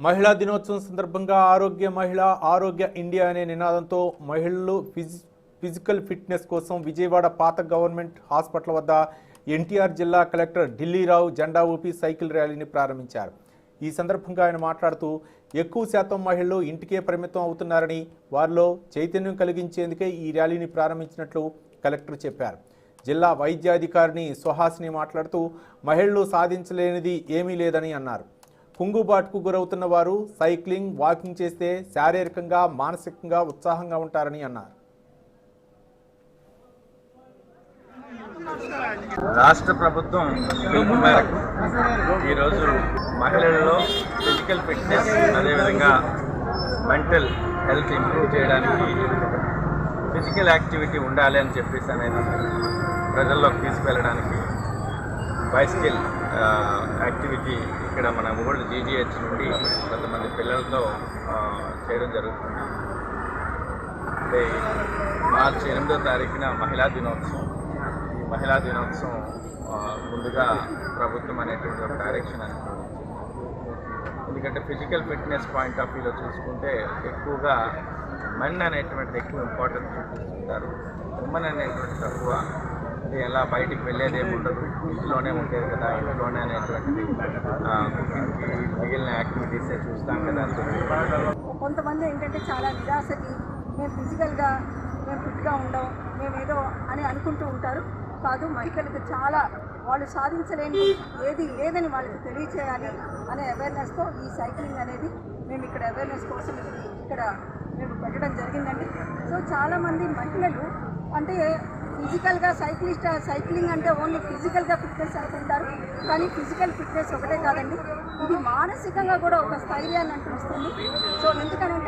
మహిళా దినోత్సవం సందర్భంగా ఆరోగ్య మహిళ ఆరోగ్య ఇండియా అనే నినాదంతో మహిళలు ఫిజి ఫిజికల్ ఫిట్నెస్ కోసం విజయవాడ పాత గవర్నమెంట్ హాస్పిటల్ వద్ద ఎన్టీఆర్ జిల్లా కలెక్టర్ ఢిల్లీరావు జెండా ఊపి సైకిల్ ర్యాలీని ప్రారంభించారు. ఈ సందర్భంగా ఆయన మాట్లాడుతూ ఎక్కువ శాతం మహిళలు ఇంటికే పరిమితం అవుతున్నారని వారిలో చైతన్యం కలిగించేందుకే ఈ ర్యాలీని ప్రారంభించినట్లు కలెక్టర్ చెప్పారు. జిల్లా వైద్యాధికారిని సుహాసిని మాట్లాడుతూ మహిళలు సాధించలేనిది ఏమీ లేదని అన్నారు. కుంగుబాటుకు గురవుతున్న వారు సైక్లింగ్ వాకింగ్ చేస్తే శారీరకంగా మానసికంగా ఉత్సాహంగా ఉంటారని అన్నారు. రాష్ట్ర ప్రభుత్వం పిలుపు మేరకు ఈరోజు మహిళల్లో ఫిజికల్ ఫిట్నెస్ అదేవిధంగా మెంటల్ హెల్త్ ఇంప్రూవ్ చేయడానికి ఫిజికల్ యాక్టివిటీ ఉండాలి అని చెప్పేసి అనేది ప్రజల్లోకి తీసుకెళ్ళడానికి బైసికల్ యాక్టివిటీ uh, ఇక్కడ మన ఊళ్ళు జీజీహెచ్ నుండి కొంతమంది పిల్లలతో చేయడం జరుగుతుంది. అంటే మార్చి ఎనిమిదో తారీఖున మహిళా దినోత్సవం. ఈ మహిళా దినోత్సవం ముందుగా ప్రభుత్వం అనేటువంటి ఒక డైరెక్షన్ అనుకుంది ఎందుకంటే ఫిజికల్ ఫిట్నెస్ పాయింట్ ఆఫ్ వ్యూలో చూసుకుంటే ఎక్కువగా మెన్ అనేటువంటిది ఎక్కువ ఇంపార్టెన్స్ చూపిస్తుంటారు. ఉమెన్ అనేటువంటి తక్కువ అంటే ఎలా బయటికి వెళ్ళేది ఏమి ఉండదు ఇంట్లోనే ఉండేది కదా ఇంట్లోనే అనేటువంటిది. కుకింగ్కి మిగిలిన యాక్టివిటీస్ చూస్తాం కదా కొంతమంది ఏంటంటే చాలా నిరాశకి మేము ఫిజికల్గా మేము ఫిట్గా ఉండం మేము ఏదో అని అనుకుంటూ ఉంటారు. కాదు మహిళలకు చాలా వాళ్ళు సాధించలేని ఏది లేదని వాళ్ళకి తెలియచేయాలి అనే అవేర్నెస్తో ఈ సైక్లింగ్ అనేది మేము ఇక్కడ అవేర్నెస్ కోసం ఇక్కడ మేము పెట్టడం జరిగిందండి. సో చాలామంది మహిళలు అంటే ఫిజికల్గా సైక్లిస్ట్ సైక్లింగ్ అంటే ఓన్లీ ఫిజికల్గా ఫిట్నెస్ అనుకుంటారు. కానీ ఫిజికల్ ఫిట్నెస్ ఒకటే కాదండి. ఇది మానసికంగా కూడా ఒక స్థైర్యాన్ని అంటూ వస్తుంది సో ఎందుకనంటే